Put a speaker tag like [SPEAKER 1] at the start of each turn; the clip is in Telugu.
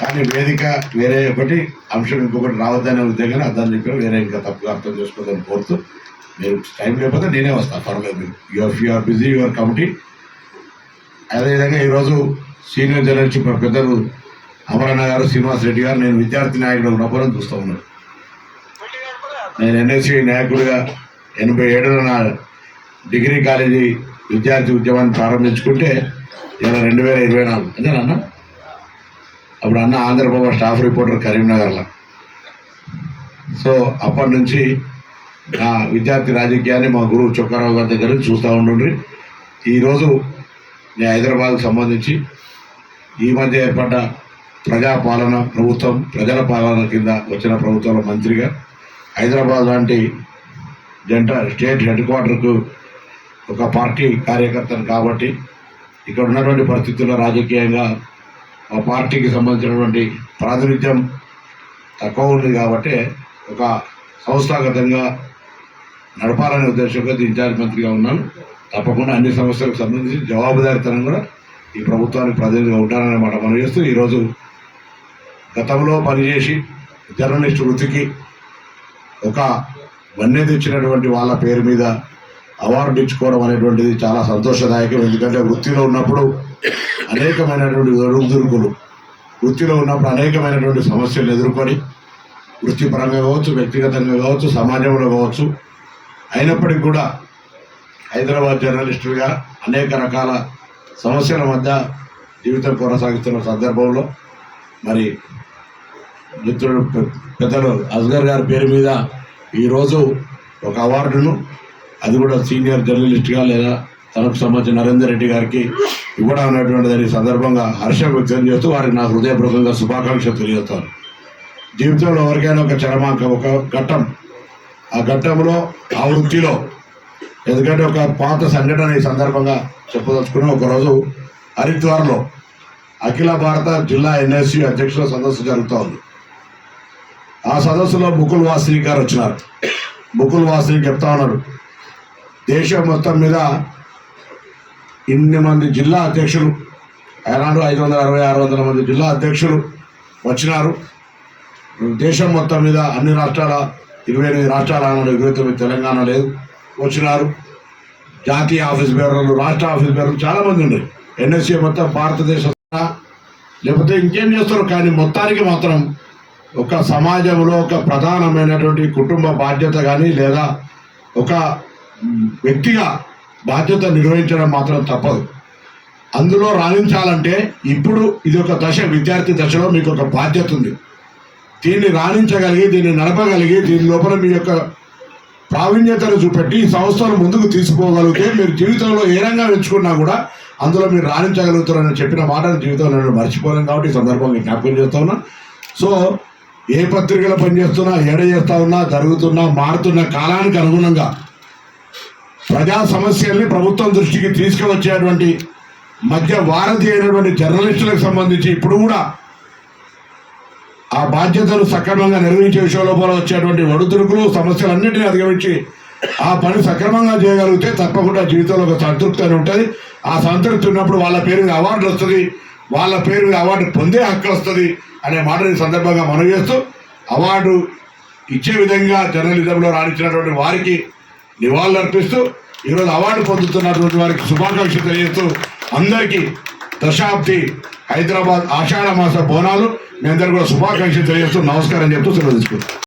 [SPEAKER 1] కానీ వేదిక వేరే ఒకటి అంశం ఇంకొకటి రావద్దనే ఉద్యోగాన్ని అర్థం చెప్పిన వేరే ఇంకా తప్పుగా అర్థం చేసుకోదని కోరుతూ మీరు టైం లేకపోతే నేనే వస్తాను పర్వాలేదు your you are busy your committee. అదేవిధంగా ఈరోజు సీనియర్ జర్నలిస్ట్ పెద్దలు అమరన్న గారు శ్రీనివాస్ రెడ్డి గారు నేను విద్యార్థి నాయకుడు ఉన్నప్పుడు చూస్తూ ఉన్నాను. నేను ఎన్ఎస్సీ నాయకుడిగా ఎనభై ఏడులో నా డిగ్రీ కాలేజీ విద్యార్థి ఉద్యమాన్ని ప్రారంభించుకుంటే ఇలా రెండు వేల ఇరవై నాలుగు. అంతేనా అప్పుడు అన్న ఆంధ్రప్రభ స్టాఫ్ రిపోర్టర్ కరీంనగర్లో. సో అప్పటి నుంచి నా విద్యార్థి రాజకీయాన్ని మా గురువు చొక్కారావు గారి దగ్గర నుంచి చూస్తూ ఉండండి ఈరోజు నేను హైదరాబాద్కు సంబంధించి ఈ మధ్య ఏర్పడ్డ ప్రజాపాలన ప్రభుత్వం ప్రజల పాలన కింద వచ్చిన ప్రభుత్వంలో మంత్రిగా హైదరాబాద్ లాంటి జంట స్టేట్ హెడ్ క్వార్టర్కు ఒక పార్టీ కార్యకర్తను కాబట్టి ఇక్కడ ఉన్నటువంటి పరిస్థితుల్లో రాజకీయంగా ఆ పార్టీకి సంబంధించినటువంటి ప్రాతినిధ్యం తక్కువ ఉంది కాబట్టి ఒక సంస్థాగతంగా నడపాలనే ఉద్దేశంగా ఇన్ఛార్జ్ మంత్రిగా ఉన్నాను. తప్పకుండా అన్ని సమస్యలకు సంబంధించి జవాబుదారితనం కూడా ఈ ప్రభుత్వానికి ప్రతినిధిగా ఉంటానని మాట మనం చేస్తూ ఈరోజు గతంలో పనిచేసి జర్నలిస్ట్ వృత్తికి ఒక వన్య తెచ్చినటువంటి వాళ్ళ పేరు మీద అవార్డు ఇచ్చుకోవడం అనేటువంటిది చాలా సంతోషదాయకం. ఎందుకంటే వృత్తిలో ఉన్నప్పుడు అనేకమైనటువంటి ఒడుదుడుకులు వృత్తిలో ఉన్నప్పుడు అనేకమైనటువంటి సమస్యలు ఎదుర్కొని వృత్తిపరంగా కావచ్చు వ్యక్తిగతంగా కావచ్చు సమాజంలో కావచ్చు అయినప్పటికీ కూడా హైదరాబాద్ జర్నలిస్టులుగా అనేక రకాల సమస్యల మధ్య జీవితం కొనసాగిస్తున్న సందర్భంలో మరి మిత్రుడు పెద్దలు అస్గర్ గారి పేరు మీద ఈరోజు ఒక అవార్డును అది కూడా సీనియర్ జర్నలిస్ట్గా లేదా తనకు సంబంధించిన నరేందర్ రెడ్డి గారికి ఇవ్వడం అనేటువంటి దాని సందర్భంగా హర్షం వ్యక్తం చేస్తూ వారికి నా హృదయపూర్వకంగా శుభాకాంక్షలు తెలియజేస్తాను. జీవితంలో ఎవరికైనా ఒక చరమాంకం ఒక ఘట్టం ఆ ఘట్టంలో ఆ వృత్తిలో ఎందుకంటే ఒక పాత సంఘటన ఈ సందర్భంగా చెప్పదలుచుకున్న. ఒకరోజు హరిద్వార్లో అఖిల భారత జిల్లా ఎన్ఎస్సి అధ్యక్షుల సదస్సు జరుగుతూ ఉంది. ఆ సదస్సులో ముకుల్ వాసిని గారు వచ్చినారు. ముకుల్ వాసిని చెప్తా ఉన్నారు దేశం మొత్తం మీద ఇన్ని మంది జిల్లా అధ్యక్షులు ఆనాడు ఐదు వందల అరవై ఆరు వందల మంది జిల్లా అధ్యక్షులు వచ్చినారు. దేశం మొత్తం మీద అన్ని రాష్ట్రాల ఇరవై ఎనిమిది రాష్ట్రాల ఇరవై తొమ్మిది తెలంగాణ లేదు వచ్చినారు. జాతీయ ఆఫీస్ బేరర్లు రాష్ట్ర ఆఫీస్ బేరర్లు చాలామంది ఉన్నారు ఎన్ఎస్సీ మొత్తం భారతదేశ లేకపోతే ఇంకేం చేస్తారు? కానీ మొత్తానికి మాత్రం ఒక సమాజంలో ఒక ప్రధానమైనటువంటి కుటుంబ బాధ్యత కానీ లేదా ఒక వ్యక్తిగా బాధ్యత నిర్వహించడం మాత్రం తప్పదు. అందులో రాణించాలంటే ఇప్పుడు ఇది ఒక దశ విద్యార్థి దశలో మీకు ఒక బాధ్యత ఉంది. దీన్ని రాణించగలిగి దీన్ని నడపగలిగి దీని లోపల మీ యొక్క ప్రావీణ్యతను చూపెట్టి ఈ సంస్థను ముందుకు తీసుకోగలిగితే మీరు జీవితంలో ఏ రంగం ఎంచుకున్నా కూడా అందులో మీరు రాణించగలుగుతారని చెప్పిన మాటను జీవితంలో నేను మర్చిపోలేను కాబట్టి ఈ సందర్భంగా జ్ఞాపకం చేస్తా ఉన్నా. సో ఏ పత్రికలో పనిచేస్తున్నా ఏడ చేస్తా ఉన్నా జరుగుతున్నా మారుతున్న కాలానికి అనుగుణంగా ప్రజా సమస్యల్ని ప్రభుత్వం దృష్టికి తీసుకువచ్చేటువంటి మధ్య వారధి అయినటువంటి జర్నలిస్టులకు సంబంధించి ఇప్పుడు కూడా ఆ బాధ్యతను సక్రమంగా నిర్వహించే విషయంలో కూడా వచ్చేటువంటి ఒడుదుడుకులు సమస్యలన్నింటినీ అధిగమించి ఆ పని సక్రమంగా చేయగలిగితే తప్పకుండా జీవితంలో ఒక సంతృప్తి అని ఉంటుంది. ఆ సంతృప్తి ఉన్నప్పుడు వాళ్ళ పేరు మీద అవార్డు వస్తుంది. వాళ్ళ పేరు మీద అవార్డు పొందే హక్కు వస్తుంది అనే మాటని సందర్భంగా మనం చేస్తూ అవార్డు ఇచ్చే విధంగా జర్నలిజంలో రాణించినటువంటి వారికి నివాళులు అర్పిస్తూ ఈరోజు అవార్డు పొందుతున్నటువంటి వారికి శుభాకాంక్షలు తెలియజేస్తూ అందరికీ దశాబ్ది హైదరాబాద్ ఆషాఢ మాస బోనాలు మీ అందరు కూడా శుభాకాంక్షలు తెలియజేస్తూ నమస్కారం చెప్తూ సెలవు తీసుకుంటాం